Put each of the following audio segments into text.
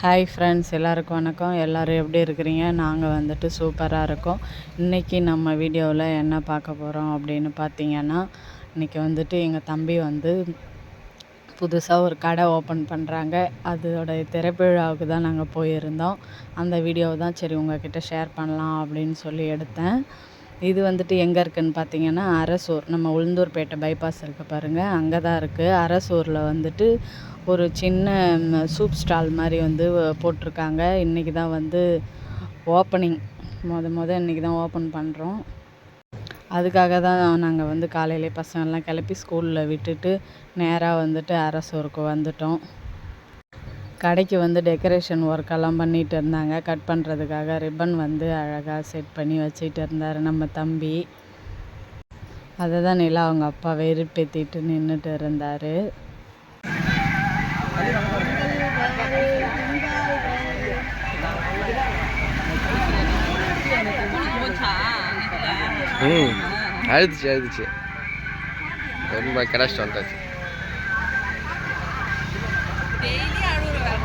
Hi friends எல்லாருக்கும் வணக்கம். எல்லோரும் எப்படி இருக்கிறீங்க? நாங்கள் வந்துட்டு சூப்பராக இருக்கோம். இன்றைக்கி நம்ம வீடியோவில் என்ன பார்க்க போகிறோம் அப்படின்னு பார்த்தீங்கன்னா இன்றைக்கி வந்துட்டு எங்கள் தம்பி வந்து புதுசாக ஒரு கடை ஓப்பன் பண்ணுறாங்க அதோடைய திரைப்பிழாவுக்கு தான் நாங்கள் போயிருந்தோம். அந்த வீடியோவை தான் சரி உங்ககிட்ட ஷேர் பண்ணலாம் அப்படின்னு சொல்லி எடுத்தேன். இது வந்துட்டு எங்கே இருக்குதுன்னு பார்த்தீங்கன்னா அரசூர். நம்ம உளுந்தூர்பேட்டை பைபாஸ் இருக்குது பாருங்கள் அங்கே தான் இருக்குது அரசூரில் வந்துட்டு ஒரு சின்ன சூப் ஸ்டால் மாதிரி வந்து போட்டிருக்காங்க. இன்றைக்கி தான் வந்து ஓப்பனிங் மொத மொதல் இன்றைக்கி தான் ஓப்பன் பண்ணுறோம் அதுக்காக தான் நாங்கள் வந்து காலையிலே பசங்கள்லாம் கிளப்பி ஸ்கூலில் விட்டுட்டு நேராக வந்துட்டு அரசூருக்கு வந்துட்டோம். கடைக்கு வந்து டெக்கரேஷன் ஒர்க்கெல்லாம் பண்ணிகிட்டு இருந்தாங்க. கட் பண்ணுறதுக்காக ரிப்பன் வந்து அழகாக செட் பண்ணி வச்சுட்டு இருந்தார் நம்ம தம்பி. அதை தான் நிலா அவங்க அப்பா வெறுப்பேற்றிட்டு நின்றுட்டு இருந்தார். ம் அழுதுச்சு அழுதுச்சு. ரொம்ப கிடச்சிட்டு வந்தாச்சு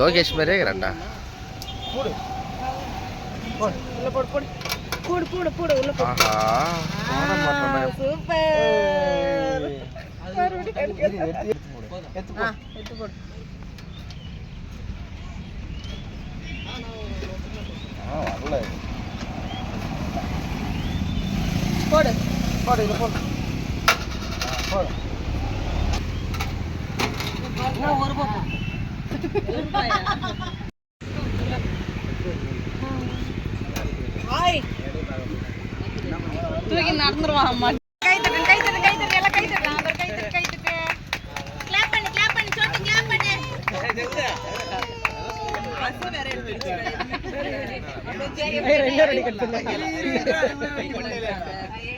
லோகேஷ் மாதிரியே இருக்கிறான்டா ஆஹா போட மாட்டேன்டா. ஆ, வரல. போடு, இதை போடு. போடு. தூக்கி நடந்துருவான் அம்மா. கை தட்டு கை தட்டு கை தட்டு எல்லாம் கை தட்டு. அவர் கை தட்டு கை தட்டு. கிளாப் பண்ணு கிளாப் பண்ணு சோட்டு கிளாப் பண்ணு.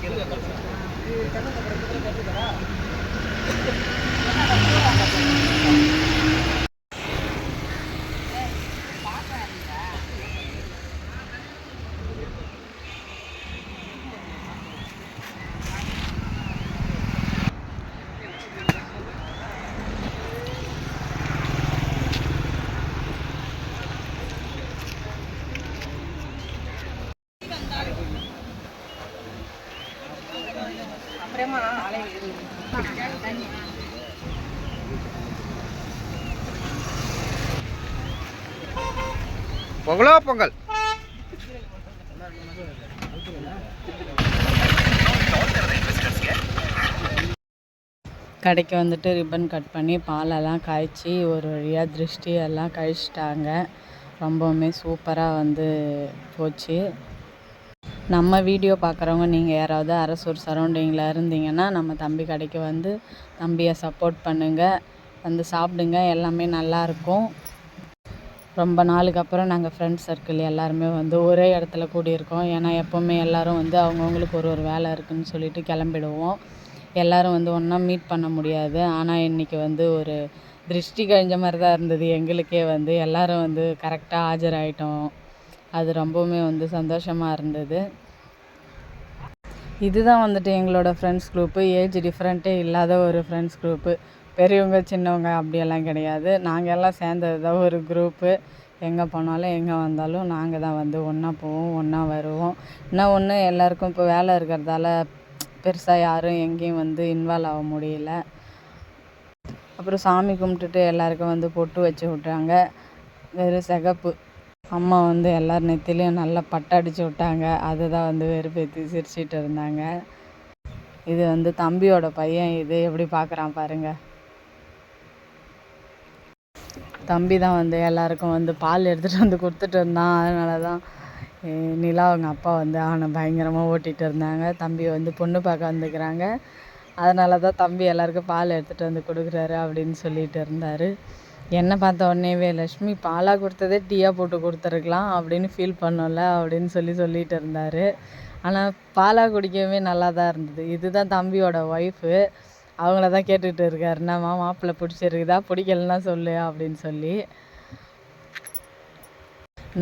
கீழே பொங்கலோ பொங்கல்? கடைக்கு வந்துட்டு ரிப்பன் கட் பண்ணி பாலெல்லாம் காய்ச்சி ஒரு வழியாக திருஷ்டி எல்லாம் கழிச்சிட்டாங்க. ரொம்பவுமே சூப்பராக வந்து போச்சு. நம்ம வீடியோ பார்க்குறவங்க நீங்கள் யாராவது அரசூர் சரௌண்டிங்கில் இருந்தீங்கன்னா நம்ம தம்பி கடைக்கு வந்து தம்பியை சப்போர்ட் பண்ணுங்கள் வந்து சாப்பிடுங்க. எல்லாமே நல்லாயிருக்கும் ரொம்ப நாளுக்கு அப்புறம் நாங்கள் ஃப்ரெண்ட்ஸ் சர்க்கிள் எல்லாருமே வந்து ஒரே இடத்துல கூடியிருக்கோம். ஏன்னா எப்போவுமே எல்லோரும் வந்து அவங்கவுங்களுக்கு ஒரு ஒரு வேலை இருக்குதுன்னு சொல்லிட்டு கிளம்பிடுவோம். எல்லோரும் வந்து ஒன்றா மீட் பண்ண முடியாது. ஆனால் இன்றைக்கி வந்து ஒரு திருஷ்டி கழிஞ்ச மாதிரி தான் இருந்தது. எங்களுக்கே வந்து எல்லோரும் வந்து கரெக்டாக ஆஜராயிட்டோம். அது ரொம்பவுமே வந்து சந்தோஷமாக இருந்தது. இதுதான் வந்துட்டு எங்களோட ஃப்ரெண்ட்ஸ் குரூப்பு ஏஜ் டிஃப்ரெண்ட்டே இல்லாத ஒரு ஃப்ரெண்ட்ஸ் குரூப்பு பெரியவங்க சின்னவங்க அப்படியெல்லாம் கிடையாது. நாங்கள் எல்லாம் சேர்ந்தது தான் ஒரு குரூப்பு எங்கே போனாலும் எங்கே வந்தாலும் நாங்கள் தான் வந்து ஒன்றா போவோம் ஒன்றா வருவோம். என்ன ஒன்று எல்லாருக்கும் இப்போ வேலை இருக்கிறதால பெருசாக யாரும் எங்கேயும் வந்து இன்வால்வ் ஆக முடியல. அப்புறம் சாமி கும்பிட்டுட்டு எல்லாருக்கும் வந்து பொட்டு வச்சு விட்றாங்க வெறும் சிகப்பு. அம்மா வந்து எல்லார் நெத்திலையும் நல்லா பட்டடிச்சு விட்டாங்க. அதுதான் வந்து வெறுப்பேற்றி சிரிச்சிட்டு இருந்தாங்க. இது வந்து தம்பியோட பையன் இது. எப்படி பார்க்குறான் பாருங்க. தம்பி தான் வந்து எல்லாருக்கும் வந்து பால் எடுத்துகிட்டு வந்து கொடுத்துட்டு இருந்தான். அதனால தான் நிலா அவங்க அப்பா வந்து அவனை பயங்கரமாக ஓட்டிகிட்டு இருந்தாங்க. தம்பி வந்து பொண்ணு பார்க்க வந்துக்கிறாங்க. அதனால தான் தம்பி எல்லாருக்கும் பால் எடுத்துகிட்டு வந்து கொடுக்குறாரு அப்படின்னு சொல்லிட்டு இருந்தார். என்னை பார்த்த உடனேவே லக்ஷ்மி பாலாக கொடுத்ததே டீயாக போட்டு கொடுத்துருக்கலாம் அப்படின்னு ஃபீல் பண்ணோம்ல அப்படின்னு சொல்லி சொல்லிட்டு இருந்தார். ஆனால் பாலாக குடிக்கவே நல்லா தான் இருந்தது. இதுதான் தம்பியோட ஒய்ஃபு அவங்கள தான் கேட்டுகிட்டு இருக்கார். என்னம்மா மாப்பிள்ளை பிடிச்சிருக்குதா? பிடிக்கலன்னா சொல்லு அப்படின்னு சொல்லி.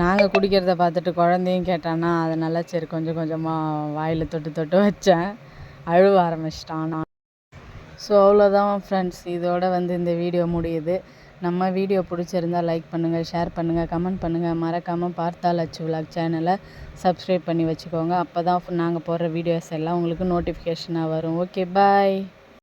நாங்கள் குடிக்கிறத பார்த்துட்டு குழந்தையும் கேட்டானா அதனால சரி கொஞ்சம் கொஞ்சமாக வாயில் தொட்டு தொட்டு வச்சேன். அழுவ ஆரம்பிச்சிட்டான். நான். ஸோ அவ்வளோதான் ஃப்ரெண்ட்ஸ் இதோட வந்து இந்த வீடியோ முடியுது. நம்ம வீடியோ பிடிச்சிருந்தா லைக் பண்ணுங்கள் ஷேர் பண்ணுங்கள் கமெண்ட் பண்ணுங்கள் மறக்காமல் பார்த்தா லட்சு விலாக் சேனலை சப்ஸ்கிரைப் பண்ணி வச்சுக்கோங்க. அப்போ தான் நாங்கள் போடுற வீடியோஸ் எல்லாம் உங்களுக்கு நோட்டிஃபிகேஷனாக வரும். Okay bye